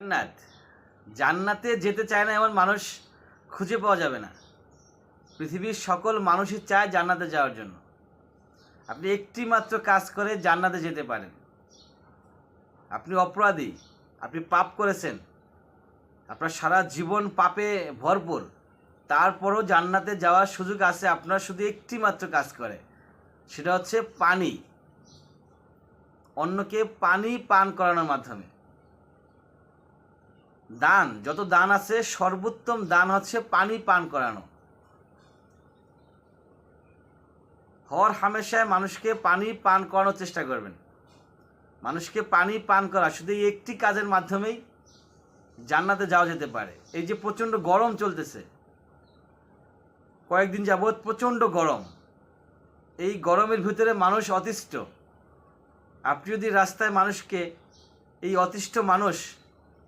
জান্নাত। জান্নাতে যেতে চায় না এমন মানুষ খুঁজে পাওয়া যাবে না। পৃথিবীর সকল মানুষই চায় জান্নাতে যাওয়ার জন্য। আপনি একটি মাত্র কাজ করে জান্নাতে যেতে পারেন। আপনি অপরাধী, আপনি পাপ করেছেন, আপনার সারা জীবন পাপে ভরপুর, তারপরও জান্নাতে যাওয়ার সুযোগ আছে, আপনার শুধু একটি মাত্র কাজ করে। সেটা হচ্ছে পানি। অন্যকে পানি পান করানোর মাধ্যমে। দান, যত দান আছে সর্বোত্তম দান হচ্ছে পানি পান করানো। হর হামেশায় মানুষকে পানি পান করানোর চেষ্টা করবেন। মানুষকে পানি পান করা, শুধু এই একটি কাজের মাধ্যমেই জান্নাতে যাওয়া যেতে পারে। এই যে প্রচণ্ড গরম চলতেছে, কয়েকদিন যাবৎ প্রচণ্ড গরম। এই গরমের ভিতরে মানুষ অতিষ্ঠ। আপনি যদি রাস্তায় মানুষকে, এই অতিষ্ঠ মানুষ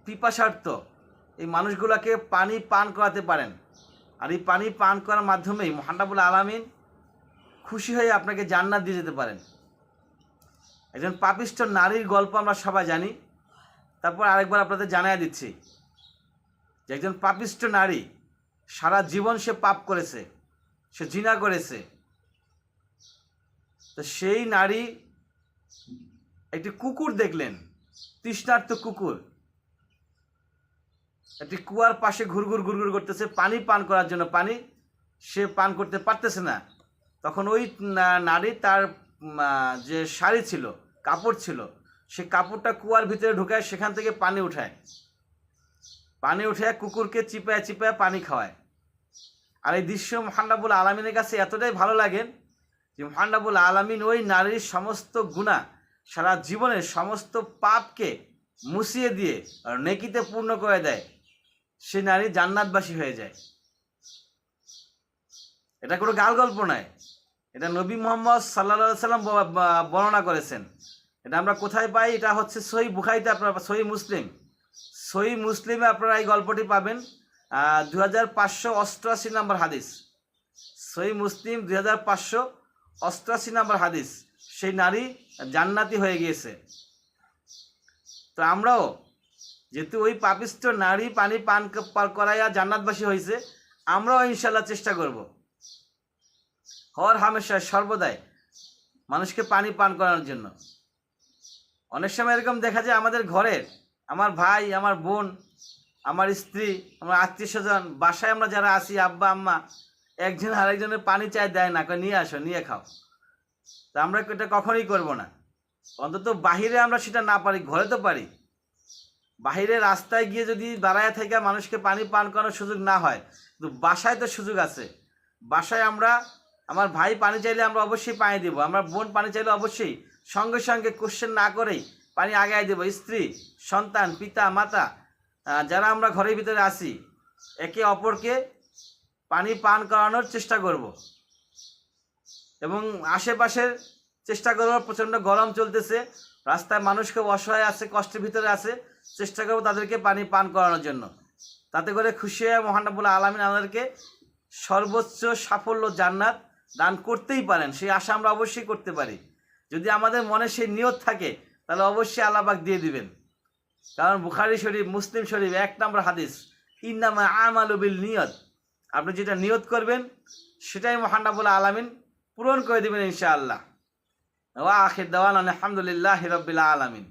পিপাসার্থ। এই মানুষগুলোকে পানি পান করাতে পারেন। আর এই পানি পান করার মাধ্যমেই মহানাবুল আলামিন খুশি হয়ে আপনাকে জান্নাত দিয়ে যেতে পারেন। একজন পাপিষ্ট নারীর গল্প আমরা সবাই জানি। তারপর আরেকবার আপনাদের জানাই দিচ্ছি যে একজন পাপিষ্ট নারী সারা জীবন সে পাপ করেছে, সে জিনা করেছে। তো সেই নারী একটি কুকুর দেখলেন, তৃষ্ণার্ত কুকুর। একটি কুয়ার পাশে ঘুরঘুর ঘুরঘুর করতেছে, পানি পান করার জন্য পানি, সে পান করতে পারতেছে না। তখন ওই নারী তার যে শাড়ি ছিল, কাপড় ছিল, সে কাপড়টা কুয়ার ভিতরে ঢুকায়, সেখান থেকে পানি উঠায়। পানি উঠে কুকুরকে চিপায় চিপায় পানি খাওয়ায়। আর এই দৃশ্য মহান্ডাবুল আলমিনের কাছে এতটাই ভালো লাগেন যে মহান্ডাবুল আলমিন ওই নারীর সমস্ত গুণা সারা জীবনের সমস্ত পাপকে মুছিয়ে দিয়ে নেকিতে পূর্ণ করে দেয়। সে নারী জান্নাতবাসী হয়ে যায়। এটা কোনো গাল গল্প নয়। এটা নবী মোহাম্মদ সাল্লা সাল্লাম বর্ণনা করেছেন। এটা আমরা কোথায় পাই? এটা হচ্ছে সই বুখাইতে আপনারা সই মুসলিম। সই মুসলিমে আপনারা এই গল্পটি পাবেন। দু হাজার পাঁচশো অষ্টআশি নম্বর হাদিস। সই মুসলিম দুই হাজার পাঁচশো অষ্টআশি নম্বর হাদিস। সেই নারী জান্নাতি হয়ে গিয়েছে। তো আমরাও যেহেতু ওই পাপিষ্ট নারী পানি পান করাইয়া জান্নাতবাসী হয়েছে আমরাও ইনশাল্লাহ চেষ্টা করব। হর হামেশা সর্বদাই মানুষকে পানি পান করানোর জন্য। অনেক সময় এরকম দেখা যায় আমাদের ঘরের, আমার ভাই, আমার বোন, আমার স্ত্রী, আমার আত্মীয় স্বজন বাসায় আমরা যারা আছি, আব্বা, আম্মা, একজন আরেকজনের পানি চাই দেয় না নিয়ে আসো, নিয়ে খাও। তা আমরা এটা কখনোই করব না। অন্তত বাহিরে আমরা সেটা না পারি, ঘরে তো পারি। বাহিরে রাস্তায় গিয়ে যদি দাঁড়ায় থেকে মানুষকে পানি পান করানোর সুযোগ না হয়, কিন্তু বাসায় তো সুযোগ আছে। বাসায় আমরা, আমার ভাই পানি চাইলে আমরা অবশ্যই পানি দেবো, আমার বোন পানি চাইলে অবশ্যই। সঙ্গে সঙ্গে কোশ্চেন না করেই পানি আগায় দেবো, স্ত্রী, সন্তান, পিতা, মাতা যারা আমরা ঘরের ভিতরে আছি, একে অপরকে পানি পান করানোর চেষ্টা করব। এবং আশেপাশের চেষ্টা করব, প্রচণ্ড গরম চলতেছে। রাস্তায় মানুষ খুব অসহায় আছে, কষ্টের ভিতরে আছে। চেষ্টা করব তাদেরকে পানি পান করানোর জন্য। তাতে করে খুশি হয়ে মহানবুল আলমিন আমাদেরকে সর্বোচ্চ সাফল্য জান্নাত দান করতেই পারেন। সেই আশা আমরা অবশ্যই করতে পারি। যদি আমাদের মনে সেই নিয়ত থাকে, তাহলে অবশ্যই আল্লাহবাক দিয়ে দিবেন। কারণ বুখারি শরীফ, মুসলিম শরীফ, এক নম্বর হাদিস, ইন্নামা আমালু বিল নিয়ত। আপনি যেটা নিয়ত করবেন, সেটাই মহানাবুল আলামিন পূরণ করে দেবেন ইনশাআল্লাহ। ওয়া আখির দাওয়ান আলহামদুলিল্লাহ রবিল আলামিন